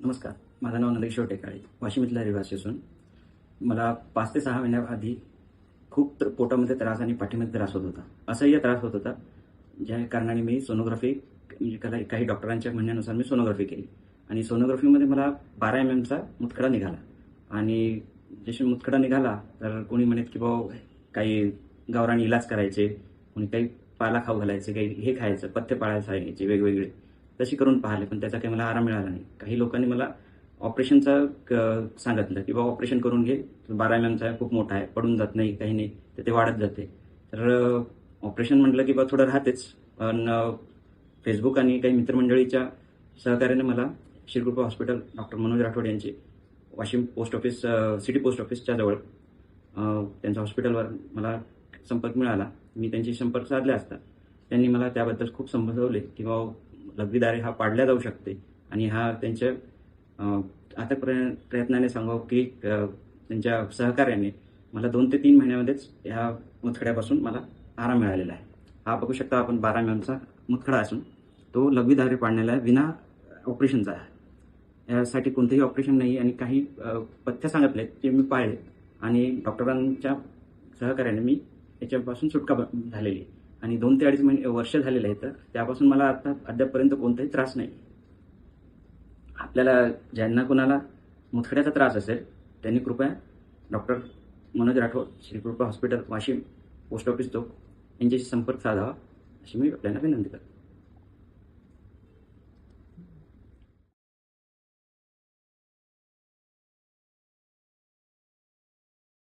नमस्कार. माझं नाव नरेश टेकाळे वाशिम इथला रहिवासी असून मला पाच ते सहा महिन्याआधी खूप तर पोटामध्ये त्रास आणि पाठीमध्ये त्रास होत होता. असाही त्रास होत होता ज्या कारणाने मी सोनोग्राफी म्हणजे काही काही डॉक्टरांच्या म्हणण्यानुसार मी सोनोग्राफी केली. आणि सोनोग्राफीमध्ये मला बारा एम एमचा मुतखडा निघाला. आणि जशी मुतखडा निघाला तर कोणी म्हणत की भाऊ काही गावराने इलाज करायचे कोणी काही पाला खाऊ घालायचे काही हे खायचं पथ्य पाळायला सांगायचे वेगवेगळे. तशी करून पाहिले पण त्याचा काही मला आराम मिळाला नाही. काही लोकांनी मला ऑपरेशनचं क- सांगितलं की बाबा ऑपरेशन करून घे. बारा एम एमचा खूप मोठा आहे पडून जात नाही काही नाही तर ते वाढत जाते. तर ऑपरेशन म्हटलं की बा थोडं राहतेच. पण फेसबुक आणि काही मित्रमंडळीच्या सहकार्याने मला श्रीकृपा हॉस्पिटल डॉक्टर मनोज राठोड यांचे Washim post office city post ऑफिसच्या जवळ त्यांच्या हॉस्पिटलवर मला संपर्क मिळाला. मी त्यांची संपर्क साधले असता. त्यांनी मला त्याबद्दल खूप समजवले की बाबा लघवीदारे हा पाडल्या जाऊ शकते. आणि हा त्यांच्या आता प्रयत्नाने सांगावं की त्यांच्या सहकार्याने मला दोन ते तीन महिन्यामध्येच ह्या मुतखड्यापासून मला आराम मिळालेला आहे. हा बघू शकता आपण बारा एमचा मुतखडा असून तो लघवीधारे पाडण्याला विना ऑपरेशनचा आहे. यासाठी कोणतेही ऑपरेशन नाही आणि काही अ, पथ्य सांगितले ते मी पाळले. आणि डॉक्टरांच्या सहकार्याने मी याच्यापासून सुटका ब- झालेली आहे. आणि दोन ते अडीच महिने वर्ष झालेलं आहे तर त्यापासून मला आता अद्यापपर्यंत कोणताही त्रास नाही. आपल्याला ज्यांना कोणाला मुतखड्याचा त्रास असेल त्यांनी कृपया doctor Manoj Rathod Shrikrupa hospital Washim post office चौक यांच्याशी संपर्क साधावा अशी मी आपल्याला विनंती करतो.